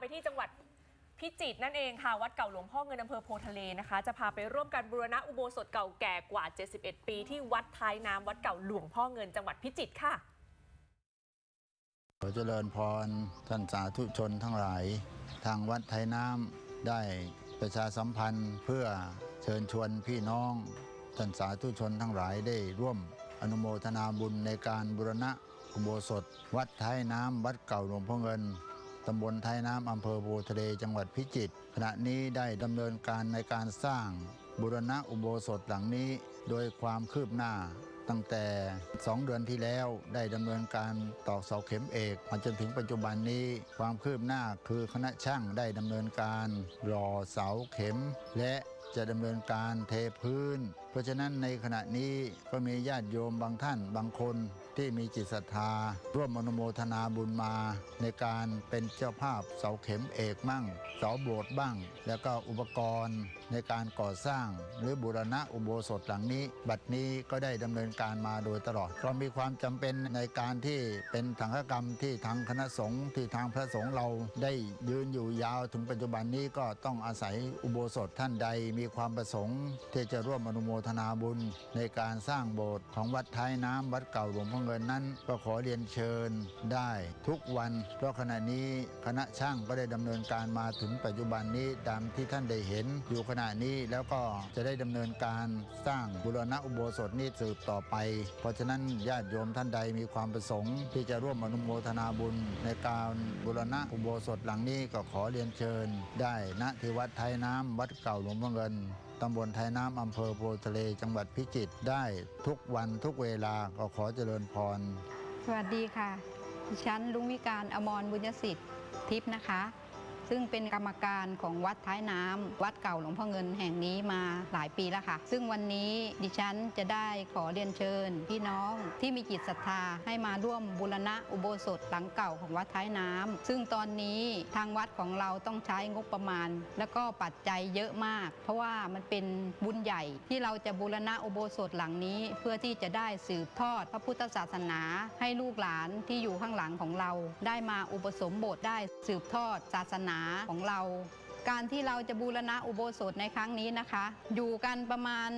ไปที่จังหวัดพิจิตรนั่นเองค่ะ วัดเก่าหลวงพ่อเงินอำเภอโพทะเลนะคะ จะพาไปร่วมกันบูรณะอุโบสถเก่าแก่กว่า 71 ปี ที่วัดท้ายน้ำวัดเก่าหลวงพ่อเงินจังหวัดพิจิตรค่ะ ขอเจริญพรท่านสาธุชนทั้งหลาย ทางวัดไทยน้ำได้ประชาสัมพันธ์เพื่อเชิญชวนพี่น้องท่านสาธุชนทั้งหลายได้ร่วมอนุโมทนาบุญในการบุรณะอุโบสถ วัดท้ายน้ำวัดเก่าหลวงพ่อเงิน ตำบลไทยน้ำอำเภอโพทะเลจังหวัดพิจิตรขณะนี้ได้ดำเนินการในการสร้างบุรณะอุโบสถหลังนี้ โดยความคืบหน้า ตั้งแต่ 2 เดือนที่แล้วได้ดำเนินการตอกเสาเข็มเอกมาจนถึงปัจจุบันนี้ ความคืบหน้าคือคณะช่างได้ดำเนินการรอเสาเข็ม และจะดำเนินการเทพื้นเพราะฉะนั้นในขณะนี้ก็มีญาติโยมบางท่านบางคนที่มีจิตศรัทธา ร่วมอนุโมทนาบุญมา ในการเป็นเจ้าภาพเสาเข็มเอกมั่งเสาโบสถ์บ้าง แล้วก็อุปกรณ์ในการก่อสร้าง หรือบูรณะอุโบสถหลังนี้ บัดนี้ก็ได้ดำเนินการมาโดยตลอดเรามีความจำเป็นในการที่เป็นถังกรรมที่ทางคณะสงฆ์ที่ทางพระสงฆ์เราได้ยืนอยู่ยาวถึงปัจจุบันนี้ก็ต้องอาศัยอุโบสถท่านใด มีความประสงค์ที่จะร่วมอนุโมทนาบุญ ในการสร้างโบสถ์ของวัดท้ายน้ำวัดเก่าหลวงพ่อเงินนั้น ก็ขอเรียนเชิญได้ทุกวัน เพราะขณะนี้คณะช่างก็ได้ดำเนินการมาถึงปัจจุบันนี้ตามที่ท่านได้เห็น อยู่ขณะนี้แล้วก็จะได้ดำเนินการสร้างบุรณะอุโบสถนี้สืบต่อไป เพราะฉะนั้นญาติโยมท่านใดมีความประสงค์ ที่จะร่วมอนุโมทนาบุญ ในการบุรณะอุโบสถหลังนี้ก็ขอเรียนเชิญ ได้ณที่วัดไทยน้ำวัดเก่าหลวงพ่อเงิน ตำบลไทยน้ำอำเภอโพทะเลจังหวัดพิจิตรได้ทุกวันทุกเวลาก็ขอเจริญพร สวัสดีค่ะดิฉันลุงวิการอมรบุญยสิทธิ์ทิพย์นะคะ ซึ่งเป็นกรรมการของวัดท้ายน้ำวัดเก่าหลวงพ่อเงินแห่งนี้มาหลายปีแล้วค่ะ ซึ่งวันนี้ดิฉันจะได้ขอเรียนเชิญ พี่น้องที่มีจิตศรัทธาให้มาร่วมบูรณะอุโบสถหลังเก่าของวัดท้ายน้ำซึ่งตอนนี้ทางวัดของเราต้องใช้งบประมาณ แล้วก็ปัจจัยเยอะมาก เพราะว่ามันเป็นบุญใหญ่ที่เราจะบูรณะอุโบสถหลังนี้ เพื่อที่จะได้สืบทอดพระพุทธศาสนา ให้ลูกหลานที่อยู่ข้างหลังของเรา ได้มาอุปสมบทได้สืบทอดศาสนาของเรา การที่เราจะบูรณะอุโบสถในครั้งนี้นะคะ อยู่กันประมาณ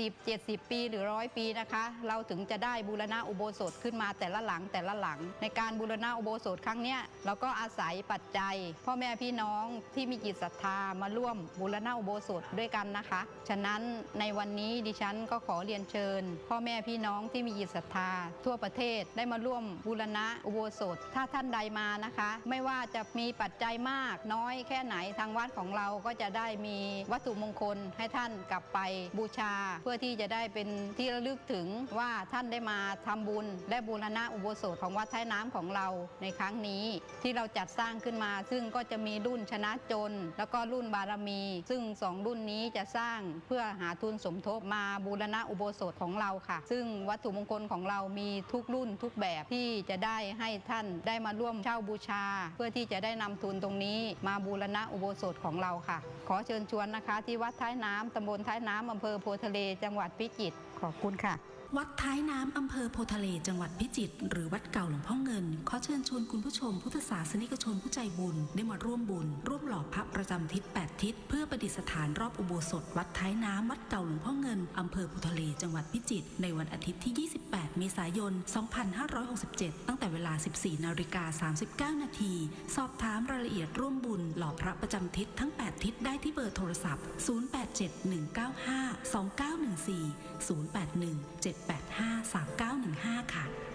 80-70 ปีหรือร้อยปีนะคะ เราถึงจะได้บูรณะอุโบสถขึ้นมาแต่ละหลังแต่ละหลัง ในการบูรณะอุโบสถครั้งเนี้ยเราก็อาศัยปัจจัย พ่อแม่พี่น้องที่มีจิตศรัทธามาร่วมบูรณะอุโบสถด้วยกันนะคะ ฉะนั้นในวันนี้ดิฉันก็ขอเรียนเชิญ พ่อแม่พี่น้องที่มีจิตศรัทธา ทั่วประเทศได้มาร่วมบูรณะอุโบสถ ถ้าท่านใดมานะคะ ไม่ว่าจะมีปัจจัยมากน้อยแค่ไหนทางวัดของเราก็จะได้มีวัตถุมงคลให้ท่านกลับไปบูชา เพื่อที่จะได้เป็นที่ระลึกถึงว่าท่านได้มาทำบุญ และบูรณะอุโบสถของวัดท้ายน้ำของเราในครั้งนี้ ที่เราจัดสร้างขึ้นมา ซึ่งก็จะมีรุ่นชนะจน แล้วก็รุ่นบารมี ซึ่งสองรุ่นนี้จะสร้างเพื่อหาทุนสมทบมาบูรณะอุโบสถของเราค่ะ ซึ่งวัตถุมงคลของเรามีทุกรุ่นทุกแบบที่จะได้ให้ท่านได้มาร่วมเช่าบูชา เพื่อที่จะได้นำทุนตรงนี้ มาบูรณะอุโบสถของเราค่ะ ขอเชิญชวนนะคะ ที่วัดท้ายน้ำตำบลท้ายน้ำอำเภอโพทะเล จังหวัดพิจิตรขอบคุณค่ะวัดท้ายน้ำอำเภอโพทะเลจังหวัดพิจิตรหรือวัดเก่าหลวงพ่อเงิน ขอเชิญชวนคุณผู้ชม พุทธศาสนิกชนผู้ใจบุญ ได้มาร่วมบุญ ร่วมหล่อพระประจำทิศ 8 ทิศ เพื่อประดิษฐานรอบอุโบสถ วัดท้ายน้ำวัดเก่าหลวงพ่อเง อำเภอโพทะเลจังหวัดพิจิตรในวันอาทิตย์ที่ 28 เมษายน 2567 ตั้งแต่เวลา 14 นาฬิกา 39 นาที สอบถามรายละเอียดร่วมบุญหล่อพระประจำทิศทั้ง 8 ทิศได้ที่เบอร์โทรศัพท์ 0871952914 081 785 3915 ค่ะ